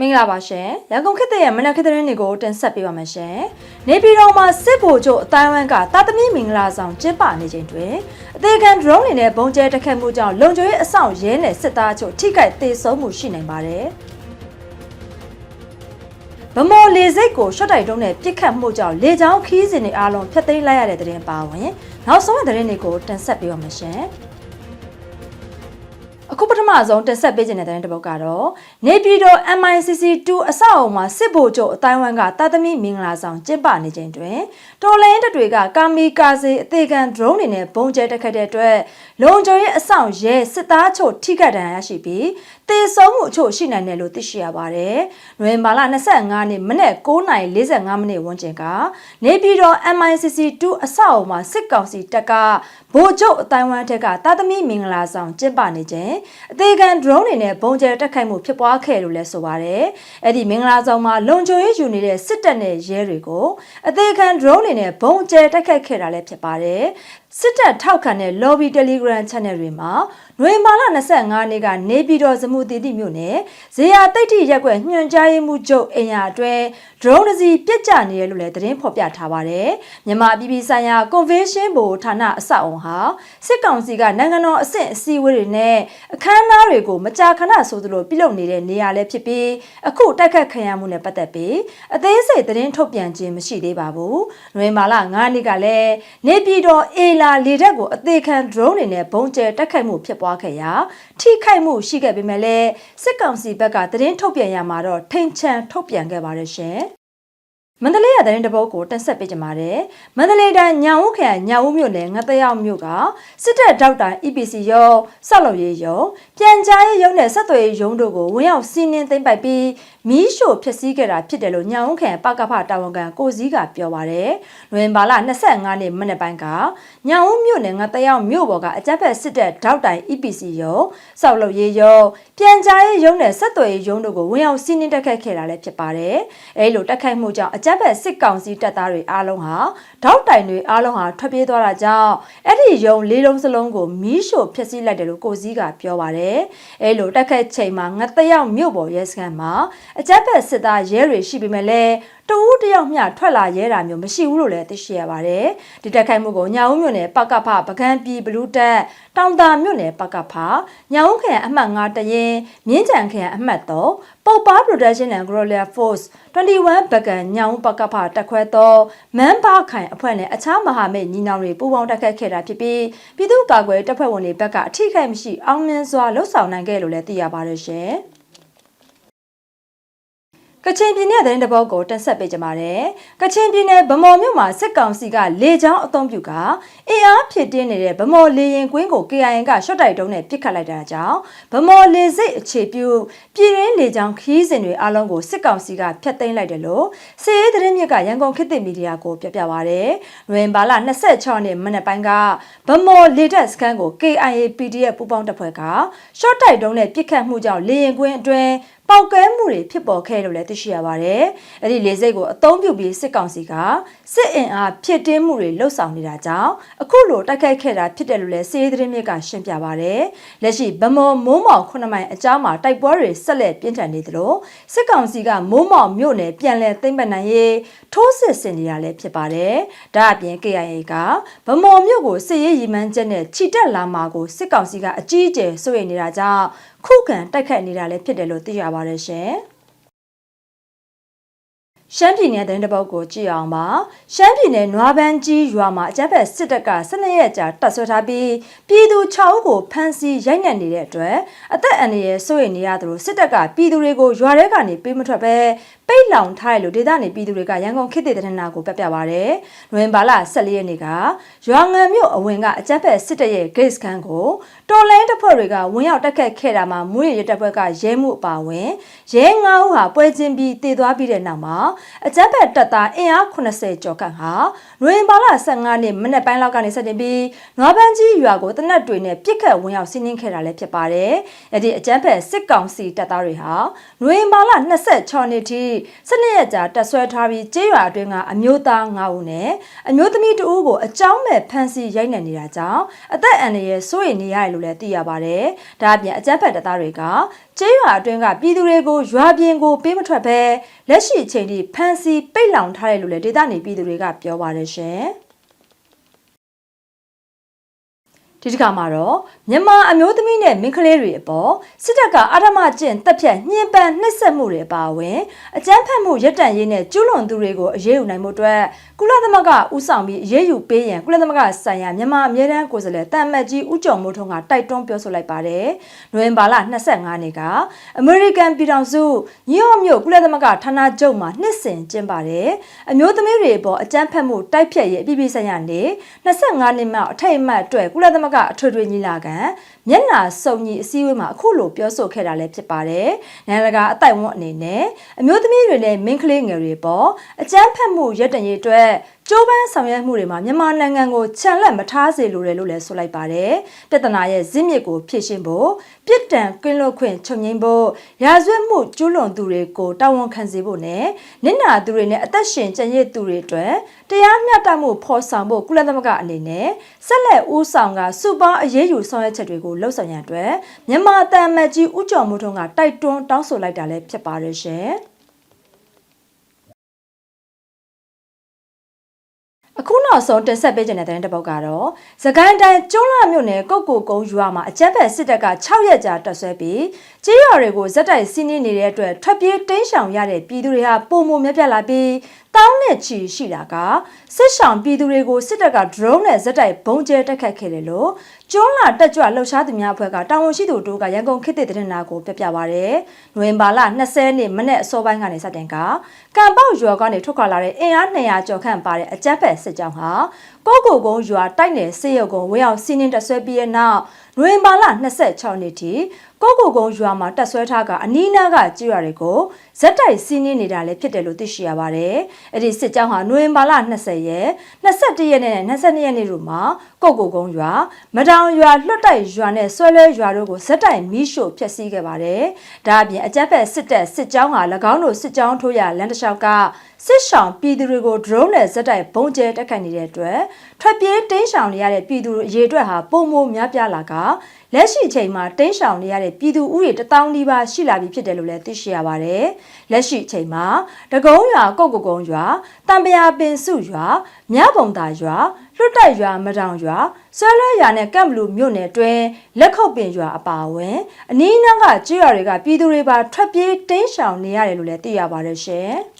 မင်္ဂလာပါရှင်ရန်ကုန်ခေတ်တဲ့ရဲ့မနက်ခေတ်သတင်းတွေကိုတင်ဆက်ပေးပါမယ်ရှင်နေပြည်တော်မှာစစ်ဗိုလ်ချုပ်အတိုင်းဝမ်ကတာသမီမင်္ဂလာဆောင်ကျင်းပနေချိန်တွင်အသေးခံ drone တွေနဲ့ပုံကျဲတက်ခတ်မှုကြောင့်လုံခြုံရေးအဆောင်ရဲနဲ့စစ်သားချုပ်ထိခိုက်ဒေဆုံးမှုရှိနိုင်ပါတယ်ဗမော်လေစိတ်ကိုရှော့တိုက်တုံးနဲ့ပြစ်ခတ်မှုကြောင့်လေကြောင်းခီးစဉ်တွေအားလုံးဖျက်သိမ်းလိုက်ရတဲ့တဲ့တင်ပါဝင် နောက်ဆုံးတဲ့တဲ့တွေကိုတင်ဆက်ပေးပါမယ်ရှင်အခုပထ မဆုံးတင်ဆက်ပေးခြင်းတဲ့တဲ့တစ်ပုဒ်ကတော့နေပြည်တော် MICC2 အဆောက်အအုံမှာစစ်ဗိုလ်ချုပ်အတိုင်းဝမ်ကတာသမီမင်္ဂလာဆောင်ကျင်းပနေချိန်တွင်တော်လိုင်းတပ်တွေကကာမီကာစေအသေးခံ drone တွေနဲ့ပုံကျဲတက်ခတ်တဲ့အတွက်လုံခြုံရေးအဆောင်ရဲစစ်သားချုပ်ထိခိုက်ဒဏ်ရာရရှိပြီးတေဆုံးမှုအချို့ရှိနိုင်တယ်လို့သိရှိရပါတယ်။နိုဝင်ဘာလ25ရက်နေ့မနက်9:45မိနစ်ဝန်းကျင်ကနေပြည်တော် MICC2 အဆောက်အအုံမှာစစ်ကောင်စီတပ်ကဗိုလ်ချုပ်အတိုင်းဝမ်ထက်ကတာသမီမင်္ဂလာဆောင်ကျင်းပနေခြင်းအသေးခံ drone တွေနဲ့ပုံကျဲတက်ခိုက်မှုဖြစ်ပွားခဲ့လို့လည်းဆိုပါတယ်။အဲ့ဒီမင်္ဂလာဆောင်မှာလုံခြုံရေးယူနေတဲ့စစ်တပ်နဲ့ရဲတွေကိုအသေးခံ drone တွေနဲ့ပုံကျဲတက်ခိုက်ခဲ့တာလည်းဖြစ်ပါတယ်။ စစ်တပ်ထောက်ခံတဲ့ lobby telegram channel တွေမှာနွေမာလ25ရက်နေ့ကနေပြည်တော်စမှုတည်တည်မြို့နယ်ဇေယျတိတ်တိရက်ွက်ညွှန်ကြားရေးမှူးချုပ်အင်ယာအတွဲ drone တစ်စီးပြစ်ကျနေတယ်လို့လည်းသတင်းဖော်ပြထားပါတယ်။မြန်မာပြည်ပြည်ဆိုင်ရာ convention ဘိုဌာနအဆောက်အအုံဟာစစ်ကောင်စီကနိုင်ငံတော်အဆင့်အစည်းအဝေးတွေနဲ့အခမ်းအနားတွေကိုမကြာခဏဆိုသလိုပြုလုပ်နေတဲ့နေရာလည်းဖြစ်ပြီးအခုတိုက်ခတ်ခံရမှုနဲ့ပတ်သက်ပြီးအသေးစိတ်သတင်းထုတ်ပြန်ခြင်းမရှိသေးပါဘူး။နွေမာလ9ရက်နေ့ကလည်းနေပြည်တော်အေလာလေတပ်ကိုအသေးခံ drone တွေနဲ့ဘုံကျဲတိုက်ခိုက်မှုဖြစ်ပွားခဲ့ရာထိခိုက်မှုရှိခဲ့ပေမဲ့လည်းစစ်ကောင်စီဘက်ကသတင်းထုတ်ပြန်ရမှာတော့ထိန်ချန်ထုတ်ပြန်ခဲ့ပါတယ်ရှင်။မန္တလေးရတဲ့တပုတ်ကိုတက်ဆက်ပေးကြပါတယ်။မန္တလေးတိုင်းညောင်ဦးခရိုင်ညောင်ဦးမြို့နယ်ငတရောက်မြို့ကစစ်တပ်ဒေါက်တာ EPC ရုံးဆောက်လုပ်ရေးရုံးပြန်ကြားရေးရုံးနဲ့ဆက်သွယ်ရေးရုံးတို့ကိုဝင်ရောက်စီးနင်းသိမ်းပိုက်ပြီးမီးရှို့ဖျက်ဆီးခဲ့တာဖြစ်တယ်လို့ညောင်ဦးခရိုင်ပကဖတာဝန်ခံကိုစည်းကပြောပါတယ်။နိုဝင်ဘာလ25ရက်နေ့မနေ့ပိုင်းကညောင်ဦးမြို့နယ်ငတရောက်မြို့ပေါ်ကအကြမ်းဖက်စစ်တပ်ဒေါက်တိုင် EPC ရုံးဆောက်လုပ်ရေးရုံးပြန်ကြားရေးရုံးနဲ့ဆက်သွယ်ရေးရုံးတို့ကိုဝင်ရောက်စီးနင်းတက်ခတ်ခဲ့တာလည်းဖြစ်ပါတယ်။အဲလိုတက်ခိုက်မှုကြောင့်အကြမ်းဖက်စစ်ကောင်စီတပ်သားတွေအားလုံးဟာ ဒေါက်တိုင်တွေအားလုံးဟာထွက်ပြေးသွားတာကြောင့်အဲ့ဒီရုံလေးလုံးစလုံးကိုမီးရှို့ဖျက်ဆီးလိုက်တယ်လို့ကိုစည်းကပြောပါတယ်။အဲလိုတက်ခတ်ချိန်မှာငတ်တရောက်မြို့ပေါ်ရဲစခန်းမှာအကြမ်းဖက်စစ်သားရဲတွေရှိပေမဲ့လည်း တဦးတယောက်မျှထွက်လာရဲတာမျိုးမရှိဘူးလို့လည်းသိရှိရပါတယ်။ဒီတက်ခိုက်မှုကိုညာဦးမြို့နယ်ပကဖပကံပြည်ဘလူးတက်တောင်တာမြို့နယ်ပကဖညာဦးခရိုင်အမှတ်9တရင်မြင်းကြံခရိုင်အမှတ်3ပုတ်ပါ Production and Guerrilla Force 21ဘကံညောင်ပကဖတက်ခွဲသောမန်ပါခိုင်အဖွဲ့နဲ့အခြားမဟာမိတ်ညီနောင်တွေပူးပေါင်းတက်ခတ်ခဲ့တာဖြစ်ပြီးပြည်သူ့ကာကွယ်တပ်ဖွဲ့ဝင်တွေဘက်ကအထိခိုက်မရှိအောင်မြင်စွာလှုပ်ဆောင်နိုင်ခဲ့လို့လည်းသိရပါတယ်ရှင်။ ကချင်ပြည်နယ်သတင်းတပုတ်ကိုတင်ဆက်ပေးကြပါမယ်။ကချင်ပြည်နယ်ဗမော်မြို့မှာစစ်ကောင်စီကလေကြောင်းအုံပြုကအင်အားဖြစ်တင်းနေတဲ့ဗမော်လေရင်ကွင်းကို KIN ကရှော့တိုက်တုံးနဲ့ပစ်ခတ်လိုက်တာကြောင့်ဗမော်လေစိတ်အခြေပြုပြည်ရင်းလေကြောင်းခီးစဉ်တွေအလုံးကိုစစ်ကောင်စီကဖျက်သိမ်းလိုက်တယ်လို့စစ်ရေးသတင်းမြစ်ကရန်ကုန်ခေတ်သစ်မီဒီယာကိုပြပြပါရတယ်။နိုဝင်ဘာလ26ရက်နေ့မနက်ပိုင်းကဗမော်လေတပ်စခန်းကို KIA PDF ပူးပေါင်းတပ်ဖွဲ့ကရှော့တိုက်တုံးနဲ့ပစ်ခတ်မှုကြောင့်လေရင်ကွင်းအတွင်း ပေါက်ကဲမှုတွေဖြစ်ပေါ်ခဲ့လို့လည်းသိရှိရပါတယ်။အဲ့ဒီလေစိတ်ကိုအသုံးပြုပြီးစစ်ကောင်စီကစစ်အင်အားဖြစ်တင်းမှုတွေလှုပ်ဆောင်နေတာကြောင့်အခုလိုတိုက်ခိုက်ခဲ့တာဖြစ်တယ်လို့လည်းစစ်ရေးသတင်းမြစ်ကရှင်းပြပါတယ်။လက်ရှိဗမော်မိုးမောင်ခုနှစ်မိုင်အကြားမှာတိုက်ပွဲတွေဆက်လက်ပြင်းထန်နေသလိုစစ်ကောင်စီကမိုးမောင်မြို့နယ်ပြန်လည်သိမ်းပတ်နိုင်ရေးထိုးစစ်ဆင်နေတာလည်းဖြစ်ပါတယ်။ဒါအပြင် KIA ကဗမော်မြို့ကိုစစ်ရေးရည်မှန်းချက်နဲ့ခြိတက်လာမှာကိုစစ်ကောင်စီကအကြီးအကျယ်စိုးရိမ်နေတာကြောင့် ခုခံတိုက်ခတ်နေတာလည်းဖြစ်တယ်လို့သိရပါတယ်ရှင်။ရှမ်းပြည်နယ်သတင်းတစ်ပုဒ်ကိုကြည့်အောင်ပါရှမ်းပြည်နယ်နွားပန်းကြီးရွာမှာအကြမ်းဖက်စစ်တပ်က12ရက်ကြာတပ်ဆွဲထားပြီးပြည်သူ6ဦးကိုဖမ်းဆီးရိုက်နှက်နေတဲ့အတွက်အသက်အန္တရာယ်စိုးရိမ်နေရသလိုစစ်တပ်ကပြည်သူတွေကိုရွာထဲကနေပေးမထွက်ပဲ ပိတ်လောင်ထားတယ်လို့ဒေသနေပြည်သူတွေကရန်ကုန်ခေတ်သစ်သတင်းနာကိုပြပြပါရတယ်။နိုဝင်ဘာလ14ရက်နေ့ကရွာငံမြို့အဝင်ကအကြမ်းဖက်စစ်တပ်ရဲ့ gate ခန်းကိုတော်လိုင်းတပ်ဖွဲ့တွေကဝင်ရောက်တက်ခတ်ခဲ့တာမှာမူရရတပ်ဖွဲ့ကရဲမှုအပါဝင်ရဲ9ဦးဟာပွဲချင်းပြီးတည်သွားပြီးတဲ့နောက်မှာအကြမ်းဖက်တပ်သားအင်အား80ကျော်ခန့်ဟာနိုဝင်ဘာလ15ရက်မနေ့ပိုင်းလောက်ကနေစတင်ပြီးနွားပန်းကြီးရွာကိုတနက်တွေနဲ့ပြစ်ခတ်ဝင်ရောက်စီးနင်းခဲ့တာလည်းဖြစ်ပါတယ်။အဲဒီအကြမ်းဖက်စစ်ကောင်စီတပ်သားတွေဟာနိုဝင်ဘာလ26ရက်နေ့ထိ12ရက်ကြာတက်ဆွဲထားပြီးကျေးရွာအတွင်းကအမျိုးသား9ဦးနဲ့အမျိုးသမီး2ဦးကိုအကြောင်းမဲ့ဖမ်းဆီးရိုက်နှက်နေတာကြောင့်အသက်အန္တရာယ်စိုးရိမ်နေရတယ်လို့လည်းသိရပါတယ်။ဒါအပြင်အကြမ်းဖက်တပ်သားတွေကကျေးရွာအတွင်းကပြည်သူတွေကိုရွာပြင်ကိုပေးမထွက်ဘဲလက်ရှိအချိန်ထိဖမ်းဆီးပိတ်လောင်ထားတယ်လို့လည်းဒေသနေပြည်သူတွေကပြောပါတယ်ရှင်။ ဒီတစ်ခါမှာတော့မြန်မာအမျိုးသမီးနဲ့မိန်းကလေးတွေအပေါ်စစ်တပ်ကအဓမ္မကျင့်တပ်ဖြတ်ညှဉ်းပန်းနှိပ်စက်မှုတွေအပါအဝင်အကြမ်းဖက်မှုရပ်တန့်ရေးနဲ့ကျူးလွန်သူတွေကိုအရေးယူနိုင်မှုအတွက်ကုလသမဂ္ဂဦးဆောင်ပြီးအရေးယူပေးရန်ကုလသမဂ္ဂဆိုင်ရာမြန်မာအမြဲတမ်းကိုယ်စားလှယ်တမ်မတ်ကြီးဦးကျော်မိုးထွန်းကတိုက်တွန်းပြောဆိုလိုက်ပါတယ်။နိုဝင်ဘာလ25နေ့ကအမေရိကန်ပြည်ထောင်စုနယူးယောက်မြို့ကုလသမဂ္ဂဌာနချုပ်မှာနှစ်စဉ်ကျင်းပါတယ်။အမျိုးသမီးတွေအပေါ်အကြမ်းဖက်မှုတိုက်ဖျက်ရေးအပြည်ပြည်ဆိုင်ရာနေ့25နှစ်မြောက်အထိတ်အမှတ်အတွက်ကုလသမဂ္ဂအထွေထွေညီလာခံမျက်နှာစုံညီအစည်းအဝေးမှာအခုလိုပြောဆိုခဲ့တာလည်းဖြစ်ပါတယ်။နိုင်ငံတကာအတိုင်ဝန်းအနေနဲ့အမျိုးသမီးတွေနဲ့မိန်းကလေးငယ်တွေပေါ်အကြမ်းဖက်မှုရပ်တန့်ရေးအတွက် ကျိုးပန်းဆောင်ရွက်မှုတွေမှာမြန်မာနိုင်ငံကိုခြံလက်မထားစေလိုတယ်လို့လည်းဆိုလိုက်ပါတယ်။ပြဿနာရဲ့ဇစ်မြစ်ကိုဖြေရှင်းဖို့ပြစ်ဒဏ်ကင်းလွတ်ခွင့်ချုပ်ငြိမ်းဖို့ရာဇဝတ်မှုကျူးလွန်သူတွေကိုတာဝန်ခံစေဖို့နဲ့နစ်နာသူတွေနဲ့အသက်ရှင်ကျန်ရစ်သူတွေအတွက်တရားမျှတမှုဖော်ဆောင်ဖို့ကုလသမဂ္ဂအနေနဲ့ဆက်လက်ဦးဆောင်ကစုပေါင်းအရေးယူဆောင်ရွက်ချက်တွေကိုလှုပ်ဆောင်ရန်အတွက်မြန်မာတန်မတ်ကြီးဦးကျော်မိုးထွန်းကတိုက်တွန်းတောင်းဆိုလိုက်တာလည်းဖြစ်ပါတယ်ရှင်။ နောက်ဆုံးတင်ဆက်ပေးခြင်းတဲ့တဲ့တစ်ပုတ်ကတော့သကိုင်းတိုင်းကျွန်းလာမြို့နယ်ကုတ်ကိုကုန်းရွာမှာအကြမ်းဖက်စစ်တပ်က6ရက်ကြာတပ်ဆွဲပြီးကြေးရွာတွေကိုဇက်တိုက်စီးနင်းနေတဲ့အတွက်ထွက်ပြေးတိမ်းရှောင်ရတဲ့ပြည်သူတွေဟာပုံမမြက်ပြက်လာပြီးတောင်းနဲ့ချီရှိတာကစစ်ဆောင်ပြည်သူတွေကိုစစ်တပ်က drone နဲ့ဇက်တိုက်ဘုံကျဲတက်ခတ်ခဲ့တယ်လို့ကျွန်းလာတက်ကြွလှုပ်ရှားသူများအဖွဲ့ကတာဝန်ရှိသူတို့ကရန်ကုန်ခေတ်သစ်တဲ့နာကိုပြပြပါရယ်။နိုဝင်ဘာလ20နှစ်မနေ့အစောပိုင်းကနေစတင်ကကံပေါက်ရွာကနေထွက်ခွာလာတဲ့အင်အား200ကျော်ခန့်ပါတဲ့အကြမ်းဖက်စစ်ကြောင်းဟာကိုကိုကုန်းရွာတိုက်နယ်စေရုပ်ကုန်းဝင်းအောင်စီးနင်းတက်ဆွဲပြီးတဲ့နောက်နိုဝင်ဘာလ26နှစ်ထိကိုကိုကုန်းရွာမှာတက်ဆွဲထားကအနီးနားကကြေးရွာတွေကိုဇက်တိုက်စီးနင်းနေတာလည်းဖြစ်တယ်လို့သိရှိရပါတယ်။အဲ့ဒီစစ်ကြောင်းဟာနိုဝင်ဘာလ20ရက်21ရက်နဲ့22ရက်နေ့တို့မှာကိုကိုကုန်းရွာမတောင်ရွာလွတ်တိုက်ရွာနဲ့ဆွဲလဲရွာတို့ကိုဇက်တိုက်မီးရှို့ဖျက်ဆီးခဲ့ပါတယ်။ဒါအပြင်အကြက်ဖက်စစ်တပ်စစ်ကြောင်းဟာ၎င်းတို့စစ်ကြောင်းထိုးရလမ်းတစ်လျှောက်က စစ်ဆောင်ပြည်သူတွေကို drone နဲ့ဇက်တိုက်ပုံကျဲတက်ခတ်နေတဲ့အတွက်ထွက်ပြေးတင်းရှောင်နေရတဲ့ပြည်သူအရေးအတွက်ဟာပုံမိုများပြားလာကလက်ရှိအချိန်မှာတင်းရှောင်နေရတဲ့ပြည်သူဦးရေတထောင်နီးပါးရှိလာပြီဖြစ်တယ်လို့လည်းသိရှိရပါတယ်။လက်ရှိအချိန်မှာတကုံးရွာကုတ်ကုကုံရွာတံပရာပင်စုရွာမြပုံတာရွာလွတ်တိုက်ရွာမတောင်ရွာဆွဲလွဲရွာနဲ့ကံဘလူမြို့နယ်တွင်လက်ခုပ်ပင်ရွာအပါအဝင်အနီးအနားကကျွော်တွေကပြည်သူတွေပါထွက်ပြေးတင်းရှောင်နေရတယ်လို့လည်းသိရပါတယ်ရှင်။